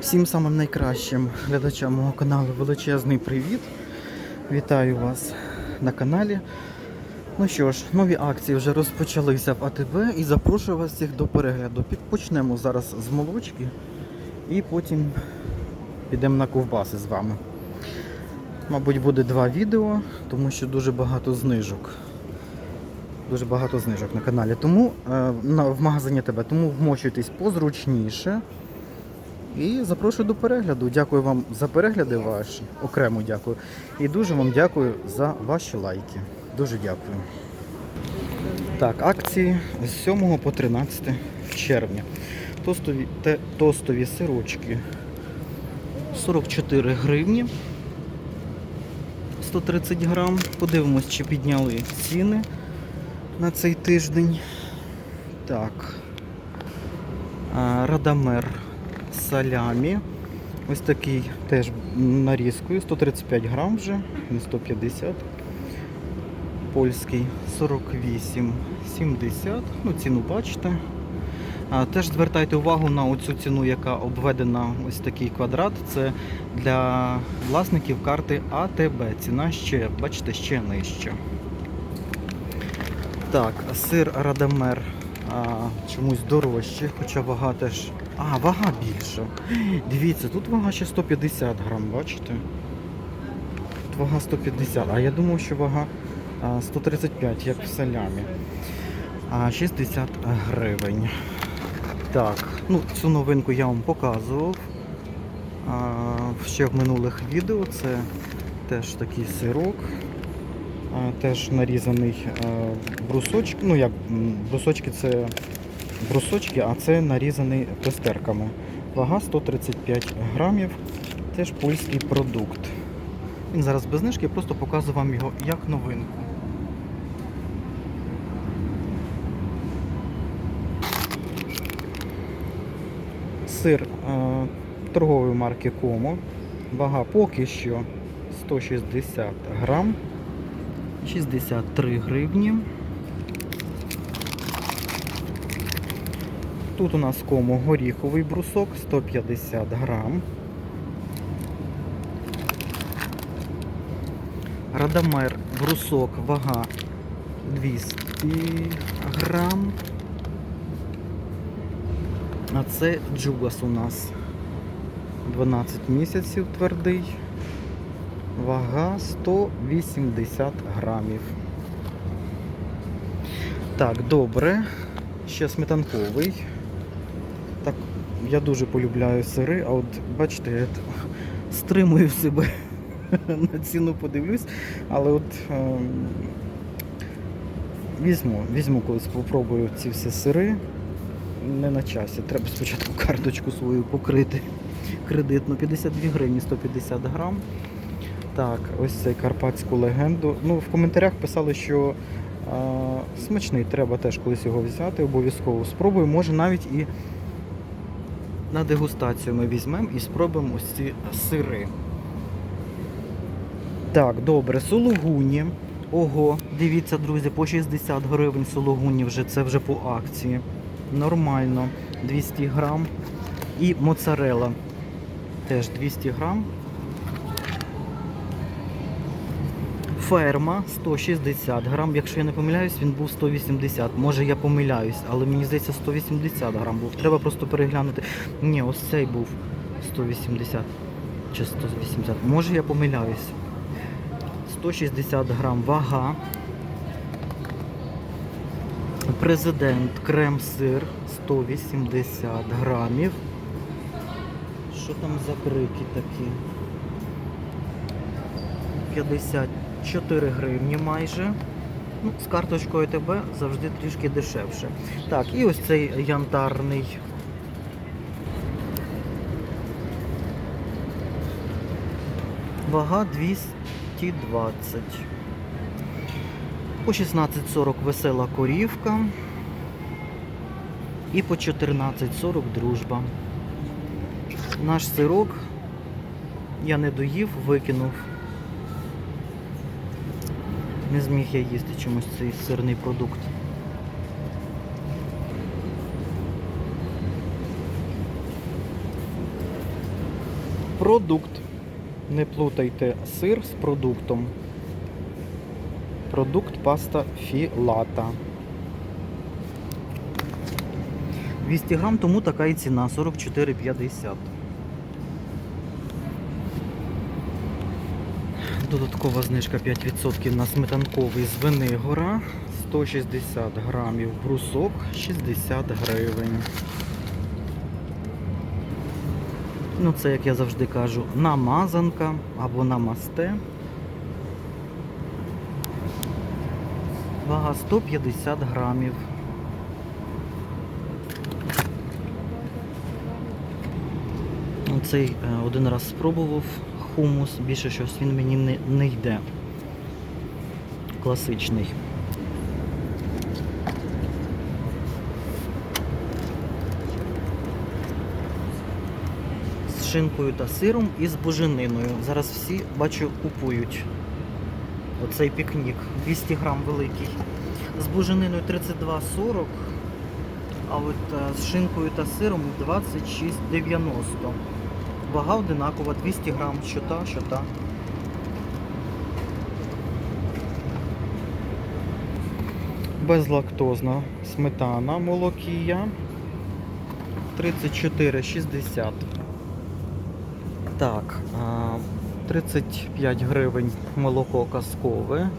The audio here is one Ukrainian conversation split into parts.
Всім самим найкращим глядачам мого каналу величезний привіт. Вітаю вас на каналі. Ну що ж, нові акції вже розпочалися в АТБ і запрошую вас всіх до перегляду. Почнемо зараз з молочки і потім підемо на ковбаси з вами. Мабуть, буде два відео, тому що дуже багато знижок. Дуже багато знижок на каналі. Тому е, в магазині ТБ. Тому вмочуйтесь позручніше. І запрошую до перегляду. Дякую вам за перегляди ваші. Окремо дякую. І дуже вам дякую за ваші лайки. Дуже дякую. Так, акції з 7 по 13 червня. Тостові, те, тостові сирочки 44 гривні. 130 грам. Подивимось, чи підняли ціни на цей тиждень. Так. Радамер салямі. Ось такий теж нарізкою. 135 грам вже, не 150. Польський 48,70. Ну, ціну бачите. А, теж звертайте увагу на оцю ціну, яка обведена ось такий квадрат. Це для власників карти АТБ. Ціна ще, бачите, ще нижча. Так, сир Радамер а, чомусь дорожче, хоча вага теж. А, вага більша. Дивіться, тут вага ще 150 грам, бачите? Тут вага 150, а я думав, що вага 135, як в салямі. А 60 гривень. Так, ну цю новинку я вам показував. Ще в минулих відео це теж такий сирок. Теж нарізаний брусочок. Ну як брусочки це брусочки, а це нарізаний пестерками. Вага 135 грамів. Теж польський продукт. Він зараз без знижки, я просто показую вам його як новинку. Сир е, торгової марки Комо. Вага поки що 160 грам. 63 гривні. Тут у нас кому горіховий брусок 150 грам. Радамер брусок вага 200 грам. А це джугас у нас 12 місяців твердий. Вага 180 грамів. Так, добре. Ще сметанковий. Я дуже полюбляю сири, а от бачите, я стримую себе на ціну подивлюсь, але от ем, візьму, візьму колись попробую ці всі сири. Не на часі. Треба спочатку карточку свою покрити кредитну. 52 гривні 150 грам. Так, ось цей карпатську легенду. Ну, в коментарях писали, що а, смачний, треба теж колись його взяти, обов'язково спробую. Може навіть і на дегустацію ми візьмемо і спробуємо ось ці сири. Так, добре, сулугуні. Ого, дивіться, друзі, по 60 гривень сулугуні вже це вже по акції. Нормально. 200 грам. І моцарела. Теж 200 грам. Ферма 160 грам. Якщо я не помиляюсь, він був 180. Може я помиляюсь, але мені здається 180 грам був. Треба просто переглянути. Ні, ось цей був 180 чи 180. Може я помиляюсь. 160 грам вага. Президент крем-сир 180 грамів. Що там за крики такі? 54 гривні майже. Ну, з карточкою ТБ завжди трішки дешевше. Так, і ось цей янтарний. Вага 220. По 16,40 весела корівка. І по 14,40 дружба. Наш сирок я не доїв, викинув. Не зміг я їсти чомусь цей сирний продукт. продукт. Не плутайте сир з продуктом. Продукт паста філата. 200 грам, тому така і ціна 44,50. Додаткова знижка 5% на сметанковий з Венигора. 160 грамів брусок 60 гривень. Ну, це, як я завжди кажу, намазанка або намасте. Вага 150 грамів. Цей е, один раз спробував хумус, більше щось він мені не, не йде. Класичний. З шинкою та сиром і з бужениною. Зараз всі, бачу, купують. Оцей пікнік. 200 грам великий. З бужениною 32,40. А от е, з шинкою та сиром 26,90. Вага одинакова, 200 грам, що та, що та. Безлактозна сметана молокія 34,60. Так, 35 гривень молоко казкове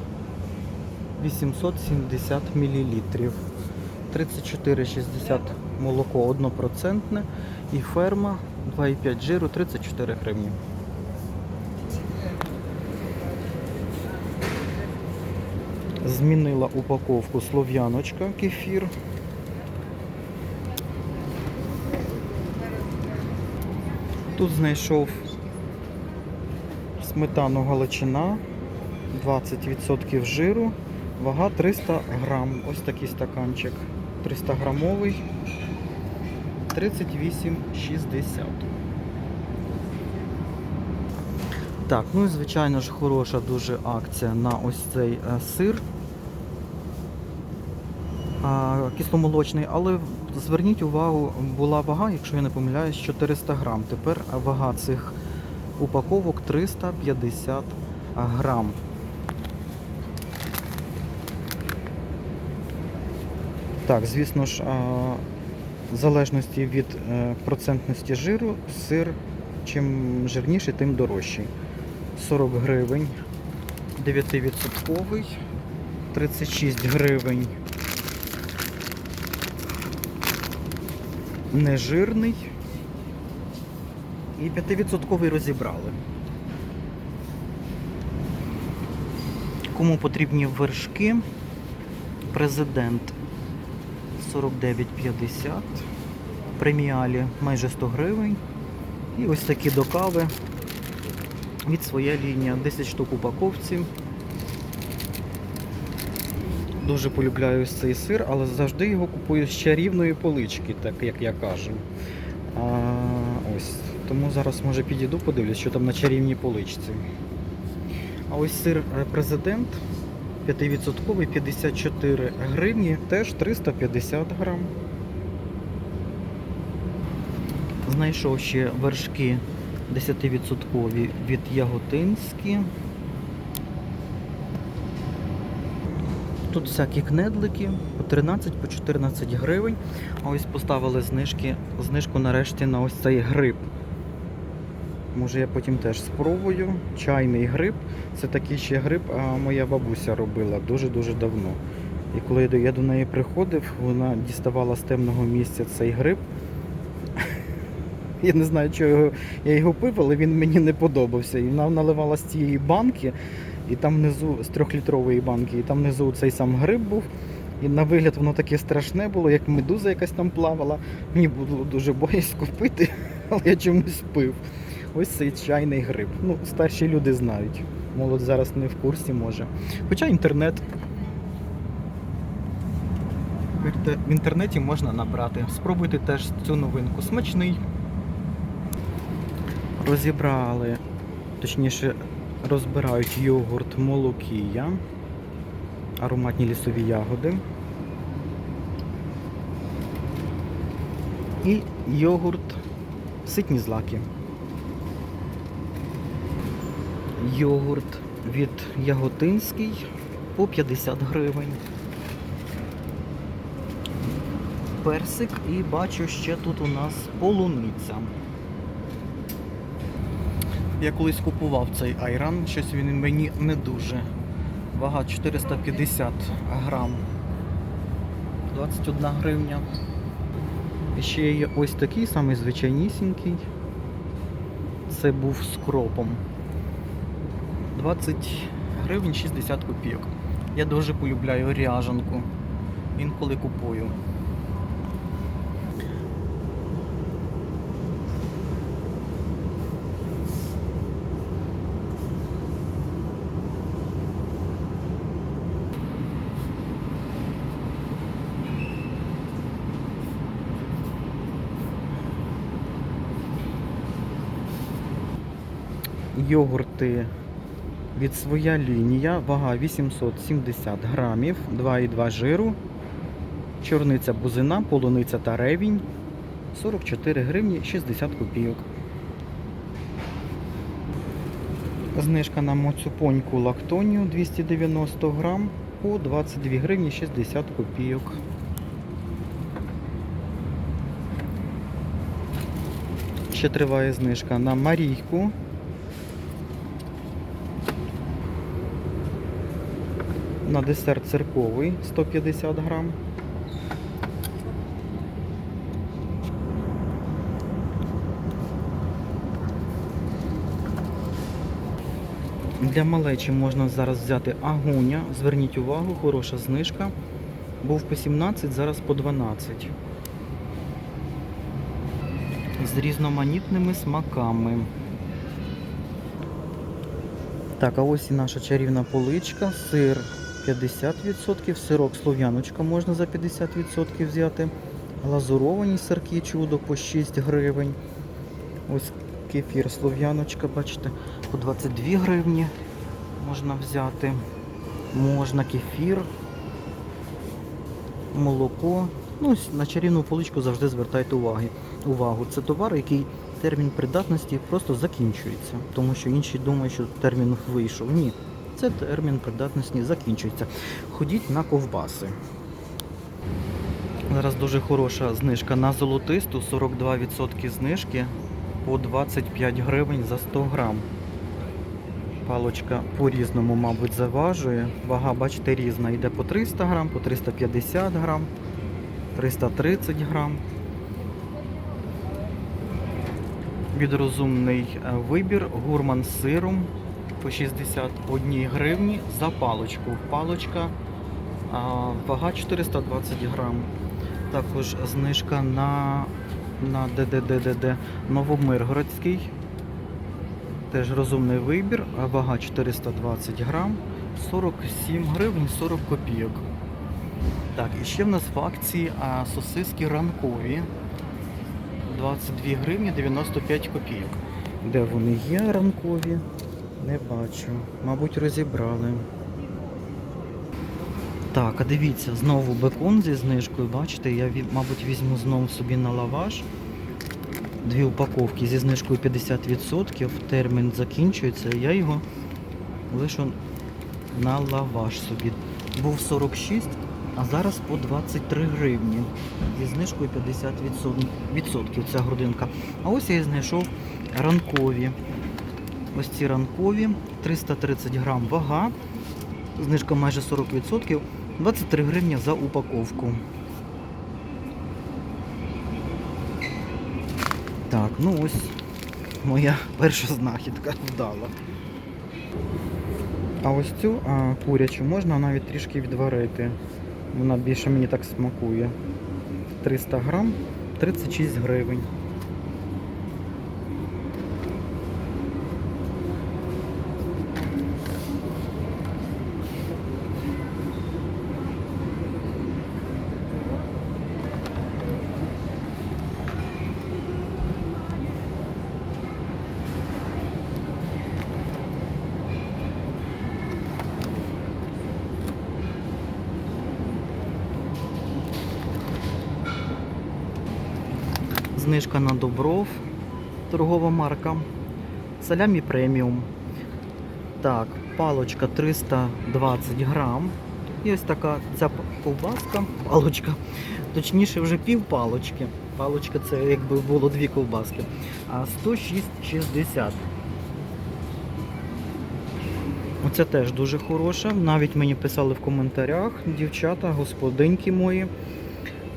870 мл. 34,60 молоко однопроцентне і ферма 2,5 жиру 34 гривні. Змінила упаковку слов'яночка кефір. Тут знайшов сметану галичина, 20% жиру, вага 300 грам. Ось такий стаканчик. 300 грамовий. 38,60. Так, ну і звичайно ж хороша дуже акція на ось цей е, сир а, кисломолочний, але зверніть увагу, була вага, якщо я не помиляюсь, 400 грам. Тепер вага цих упаковок 350 грам. Так, звісно ж, в залежності від е, процентності жиру, сир чим жирніший, тим дорожчий. 40 гривень, 9%, 36 гривень. Нежирний. І 5% розібрали. Кому потрібні вершки? Президент 49,50. Преміалі майже 100 гривень. І ось такі до кави від своя лінія. 10 штук упаковці. Дуже полюбляю цей сир, але завжди його купую з чарівної полички, так як я кажу. А, ось. Тому зараз може підійду, подивлюсь, що там на чарівній поличці. А ось сир е, президент 5% 54 гривні, теж 350 грам. Знайшов ще вершки 10% від Яготинські. Тут всякі кнедлики по 13 по 14 гривень. А ось поставили знижки, знижку нарешті на ось цей гриб. Може я потім теж спробую. Чайний гриб. Це такий ще гриб, а моя бабуся робила дуже-дуже давно. І коли я до неї приходив, вона діставала з темного місця цей гриб. Я не знаю, чого я його пив, але він мені не подобався. І вона наливала з цієї банки, і там внизу, з трьохлітрової банки, і там внизу цей сам гриб був. І на вигляд воно таке страшне було, як медуза якась там плавала. Мені було дуже боязко пити, але я чомусь пив. Ось цей чайний гриб. Ну, старші люди знають. Молодь зараз не в курсі може. Хоча інтернет. В інтернеті можна набрати. Спробуйте теж цю новинку. Смачний. Розібрали, точніше, розбирають йогурт молокія, ароматні лісові ягоди. І йогурт ситні злаки. Йогурт від Яготинський по 50 гривень. Персик і бачу ще тут у нас полуниця. Я колись купував цей айран, щось він мені не дуже. Вага 450 грам. 21 гривня. І ще є ось такий самий звичайнісінький. Це був з кропом. 20 гривень 60 копійок. Я дуже полюбляю ряжанку. Інколи купую. Йогурти від своя лінія, вага 870 грамів, 2,2 жиру, чорниця бузина, полуниця та ревінь 44 гривні 60 копійок. Знижка на моцюпоньку лактонію 290 грам по 22 гривні 60 копійок. Ще триває знижка на Марійку На десерт цирковий 150 грам. Для малечі можна зараз взяти агуня. Зверніть увагу, хороша знижка. Був по 17, зараз по 12. З різноманітними смаками. Так, а ось і наша чарівна поличка, сир 50%, сирок слов'яночка можна за 50% взяти. Глазуровані сирки чудо по 6 гривень. Ось кефір слов'яночка, бачите, по 22 гривні можна взяти. Можна кефір, молоко. Ну, на чарівну поличку завжди звертайте уваги. увагу. Це товар, який термін придатності просто закінчується. Тому що інші думають, що термін вийшов. Ні. Це термін придатності закінчується. Ходіть на ковбаси. Зараз дуже хороша знижка на золотисту, 42% знижки по 25 гривень за 100 грам. Палочка по-різному, мабуть, заважує. Вага, бачите, різна. Йде по 300 грам, по 350 грам, 330 грам. Відрозумний е, вибір, гурман з сиром по 61 гривні за палочку. Палочка а, вага 420 грам. Також знижка на, на ДДДДД Новомиргородський. Теж розумний вибір, вага 420 грам, 47 гривень 40 копійок. Так, і ще в нас в акції а, сосиски ранкові. 22 гривні 95 копійок. Де вони є ранкові? Не бачу. Мабуть, розібрали. Так, а дивіться, знову бекон зі знижкою, бачите, я, мабуть, візьму знову собі на лаваш. Дві упаковки зі знижкою 50%. Термін закінчується, я його лишу на лаваш собі. Був 46, а зараз по 23 гривні. Зі знижкою 50% ця грудинка. А ось я і знайшов ранкові. Ось ці ранкові, 330 грам вага, знижка майже 40%, 23 гривні за упаковку. Так, ну ось моя перша знахідка вдала. А ось цю а, курячу можна навіть трішки відварити. Вона більше мені так смакує. 300 грам, 36 гривень. Знижка на Добров, торгова марка. Салямі преміум. Так, палочка 320 грам. І ось така ця ковбаска, палочка, точніше вже пів палочки. Палочка це якби було дві ковбаски. А 106,60. Оце теж дуже хороше. Навіть мені писали в коментарях дівчата, господинки мої,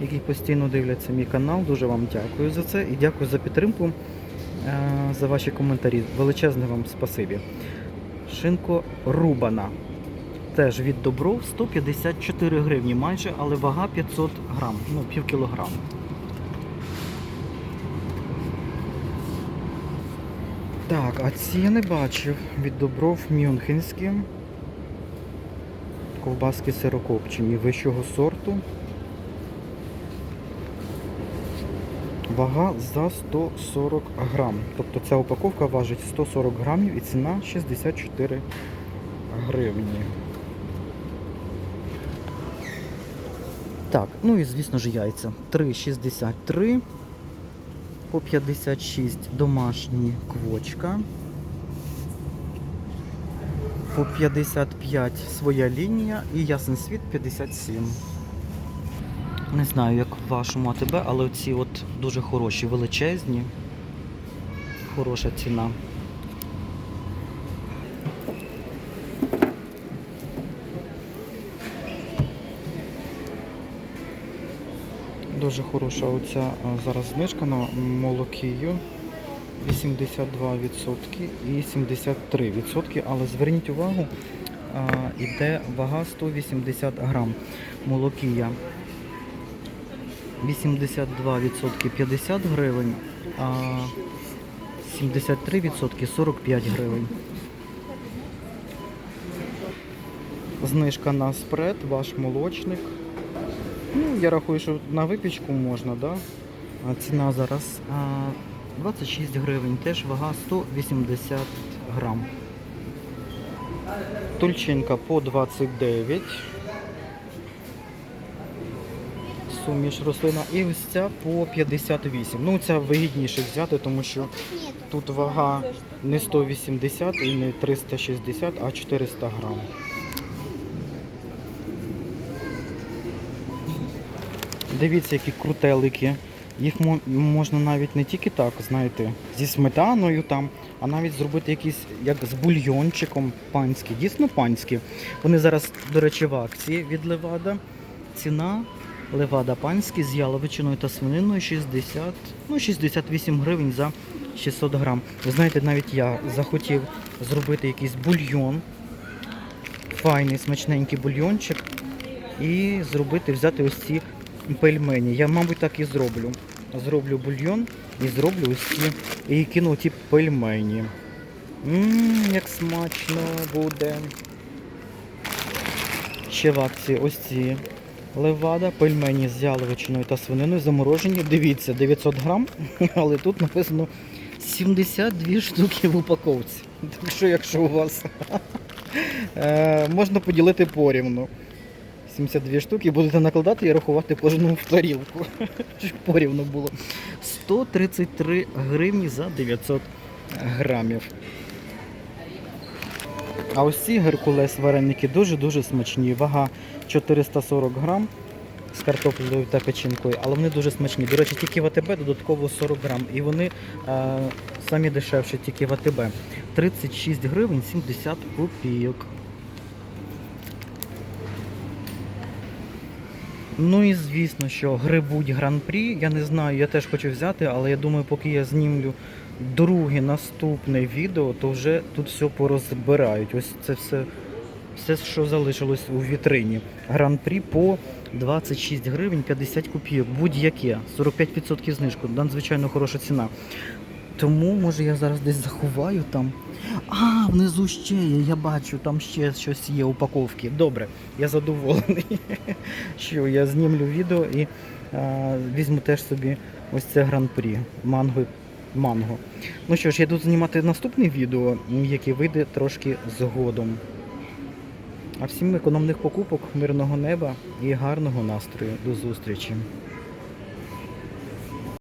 які постійно дивляться мій канал. Дуже вам дякую за це і дякую за підтримку, е, за ваші коментарі. Величезне вам спасибі. Шинко рубана. Теж від Добров 154 гривні майже, але вага 500 грам, ну пів кілограма. Так, а ці я не бачив. Від Добров Мюнхенські. Ковбаски сирокопчені вищого сорту. Вага за 140 грам. Тобто ця упаковка важить 140 грамів і ціна 64 гривні. Так, ну і звісно ж яйця. 3,63 по 56 домашні квочка. По 55 своя лінія і ясний світ 57. Не знаю, як в вашому АТБ, але ці от дуже хороші, величезні. Хороша ціна. Дуже хороша оця зараз знижка на молокію. 82% і 73%, але зверніть увагу, а, іде вага 180 грам. Молокія 82% 50 гривень, а 73% 45 гривень. Знижка на спред, ваш молочник. Ну, я рахую, що на випічку можна, да? А ціна зараз 26 гривень, теж вага 180 грам. Тульчинка по 29. Суміш рослина. І ось ця по 58. Ну, ця вигідніше взяти, тому що тут вага не 180 і не 360, а 400 грам. Дивіться, які крутелики. Їх можна навіть не тільки так, знаєте, зі сметаною там, а навіть зробити якісь як з бульйончиком панські, дійсно панські. Вони зараз, до речі, в акції від Левада. Ціна Левада панські з яловичиною та свининою 60, ну 68 гривень за 600 грам. Ви знаєте, навіть я захотів зробити якийсь бульйон, файний смачненький бульйончик, і зробити, взяти ось ці пельмені. Я, мабуть, так і зроблю. Зроблю бульйон і зроблю ось ці і кину ті пельмені. Ммм, як смачно буде. Ще в акції ось ці левада, пельмені з яловичиною та свининою заморожені. Дивіться, 900 грам, але тут написано 72 штуки в упаковці. Так що, якщо у вас е, можна поділити порівну. 72 штуки, будете накладати і рахувати кожну в тарілку. Щоб порівну було. 133 гривні за 900 грамів. А ось ці геркулес вареники дуже-дуже смачні. Вага 440 грам з картоплею та печінкою, але вони дуже смачні. До речі, тільки в АТБ додатково 40 грам. І вони е, самі дешевші тільки в АТБ. 36 гривень 70 копійок. Ну і звісно, що грибуть гран-прі. Я не знаю, я теж хочу взяти, але я думаю, поки я знімлю друге наступне відео, то вже тут все порозбирають. Ось це все, все, що залишилось у вітрині. Гран-прі по 26 гривень 50 копійок. Будь-яке. 45% знижку. Надзвичайно хороша ціна. Тому, може, я зараз десь заховаю там. А, внизу ще є, я бачу, там ще щось є упаковки. Добре, я задоволений, що я знімлю відео і а, візьму теж собі ось це гран-прі манго. Манго. Ну що ж, я буду знімати наступне відео, яке вийде трошки згодом. А всім економних покупок, мирного неба і гарного настрою. До зустрічі!